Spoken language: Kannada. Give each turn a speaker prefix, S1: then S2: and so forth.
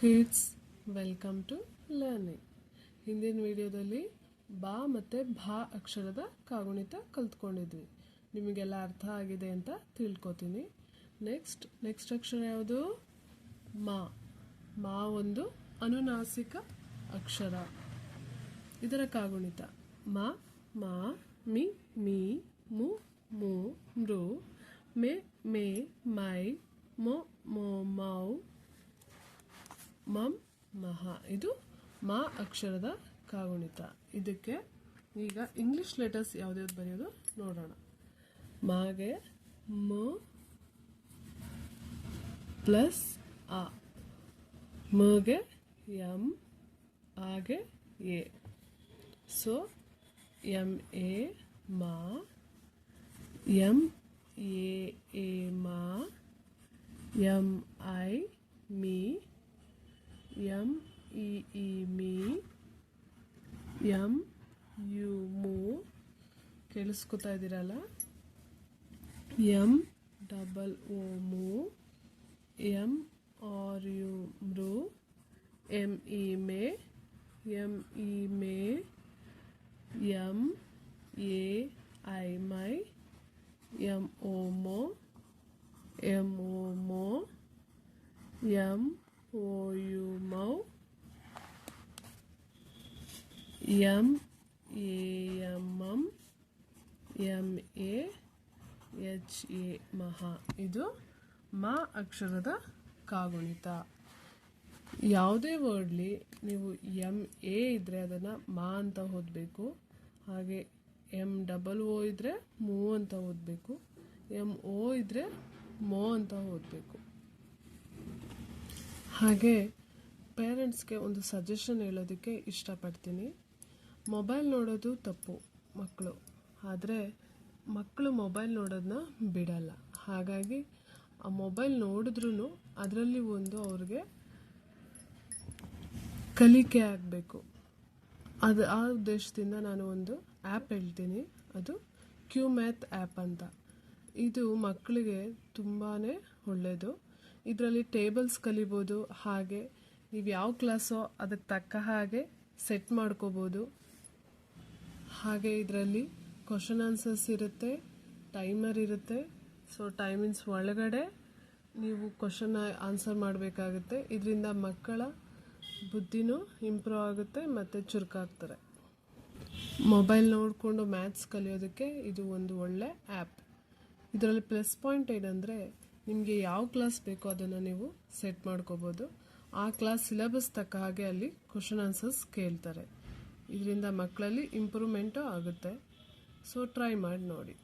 S1: ಕಿಡ್ಸ್ ವೆಲ್ಕಮ್ ಟು ಲರ್ನಿಂಗ್ ಹಿಂದಿನ ವಿಡಿಯೋದಲ್ಲಿ ಬಾ ಮತ್ತು ಭಾ ಅಕ್ಷರದ ಕಾಗುಣಿತ ಕಲ್ತ್ಕೊಂಡಿದ್ವಿ. ನಿಮಗೆಲ್ಲ ಅರ್ಥ ಆಗಿದೆ ಅಂತ ತಿಳ್ಕೊತೀನಿ. ನೆಕ್ಸ್ಟ್ ನೆಕ್ಸ್ಟ್ ಅಕ್ಷರ ಯಾವುದು? ಮಾ. ಮಾ ಒಂದು ಅನುನಾಸಿಕ ಅಕ್ಷರ. ಇದರ ಕಾಗುಣಿತ ಮ, ಮಾ, ಮಿ, ಮೀ, ಮು ಮು, ಮೃ, ಮೆ, ಮೇ, ಮೈ, ಮೊ, ಮೋ, ಮೌ ಮಮ್, ಮಹ. ಇದು ಮಾ ಅಕ್ಷರದ ಕಾಗುಣಿತ. ಇದಕ್ಕೆ ಈಗ ಇಂಗ್ಲಿಷ್ ಲೆಟರ್ಸ್ ಯಾವ್ದ್ಯಾವ್ದು ಬರೆಯೋದು ನೋಡೋಣ. ಮಾಗೆ ಮ ಪ್ಲಸ್ ಆ ಮಗೆ ಎಂ, ಆಗೆ ಎ. ಸೊ, ಎಂ ಎ ಮಾ, ಎಂ ಎ ಎ ಮಾ, ಎಂ ಐ ಮೀ ಎಂ ಇ ಇ ಮೀ ಎಂ ಯು ಮೂ ಕೇಳಿಸ್ಕೊತಾ ಇದ್ದೀರಲ್ಲ ಎಂ ಡಬಲ್ ಓ ಮೂ ಎಂ ಆರ್ ಯು ಮೃ ಎಂ ಇ ಮೇ ಎಂ ಇ ಮೇ ಎಂ ಎ ಐ ಮೈ ಎಂ ಓ ಮೋ ಎಂ ಓ ಮೋ M O U mu M A M M M A H A ಮಹಾ ಇದು ಮ ಅಕ್ಷರದ ಕಾಗುಣಿತ. ಯಾವುದೇ ವರ್ಡ್ಲಿ ನೀವು ಎಂ ಎ ಇದ್ದರೆ ಅದನ್ನು ಮಾ ಅಂತ ಓದಬೇಕು. ಹಾಗೆ ಎಂ ಡಬಲ್ ಓ ಇದ್ದರೆ ಮೂ ಅಂತ ಓದಬೇಕು. ಎಂ ಓ ಇದ್ದರೆ ಮೋ ಅಂತ ಓದಬೇಕು. ಹಾಗೆ ಪೇರೆಂಟ್ಸ್ಗೆ ಒಂದು ಸಜೆಷನ್ ಹೇಳೋದಕ್ಕೆ ಇಷ್ಟಪಡ್ತೀನಿ. ಮೊಬೈಲ್ ನೋಡೋದು ತಪ್ಪು ಮಕ್ಕಳು ಆದರೆ ಮಕ್ಕಳು ಮೊಬೈಲ್ ನೋಡೋದನ್ನ ಬಿಡಲ್ಲ. ಹಾಗಾಗಿ ಆ ಮೊಬೈಲ್ ನೋಡಿದ್ರೂ ಅದರಲ್ಲಿ ಒಂದು ಅವ್ರಿಗೆ ಕಲಿಕೆ ಆಗಬೇಕು. ಅದು ಆ ಉದ್ದೇಶದಿಂದ ನಾನು ಒಂದು ಆ್ಯಪ್ ಹೇಳ್ತೀನಿ. ಅದು ಕ್ಯೂ ಮ್ಯಾಥ್ ಆ್ಯಪ್ ಅಂತ. ಇದು ಮಕ್ಕಳಿಗೆ ತುಂಬಾ ಒಳ್ಳೆಯದು ಇದರಲ್ಲಿ ಟೇಬಲ್ಸ್ ಕಲಿಬೋದು ಹಾಗೆ ನೀವು ಯಾವ ಕ್ಲಾಸೋ ಅದಕ್ಕೆ ತಕ್ಕ ಹಾಗೆ ಸೆಟ್ ಮಾಡ್ಕೋಬೋದು. ಹಾಗೆ ಇದರಲ್ಲಿ ಕ್ವಶನ್ ಆನ್ಸರ್ಸ್ ಇರುತ್ತೆ, ಟೈಮರ್ ಇರುತ್ತೆ. ಸೊ ಟೈಮಿಂಗ್ಸ್ ಒಳಗಡೆ ನೀವು ಕ್ವಶನ್ ಆನ್ಸರ್ ಮಾಡಬೇಕಾಗುತ್ತೆ. ಇದರಿಂದ ಮಕ್ಕಳ ಬುದ್ಧಿನೂ ಇಂಪ್ರೂವ್ ಆಗುತ್ತೆ ಮತ್ತು ಚುರುಕಾಗ್ತಾರೆ. ಮೊಬೈಲ್ ನೋಡಿಕೊಂಡು ಮ್ಯಾಥ್ಸ್ ಕಲಿಯೋದಕ್ಕೆ ಇದು ಒಂದು ಒಳ್ಳೆ ಆ್ಯಪ್. ಇದರಲ್ಲಿ ಪ್ಲಸ್ ಪಾಯಿಂಟ್ ಏನಂದರೆ ನಿಮಗೆ ಯಾವ ಕ್ಲಾಸ್ ಬೇಕೋ ಅದನ್ನು ನೀವು ಸೆಟ್ ಮಾಡ್ಕೋಬೋದು. ಆ ಕ್ಲಾಸ್ ಸಿಲೆಬಸ್ ತಕ್ಕ ಹಾಗೆ ಅಲ್ಲಿ ಕ್ವಶನ್ ಆನ್ಸರ್ಸ್ ಕೇಳ್ತಾರೆ. ಇದರಿಂದ ಮಕ್ಕಳಲ್ಲಿ ಇಂಪ್ರೂವ್ಮೆಂಟು ಆಗುತ್ತೆ. ಸೊ ಟ್ರೈ ಮಾಡಿ ನೋಡಿ.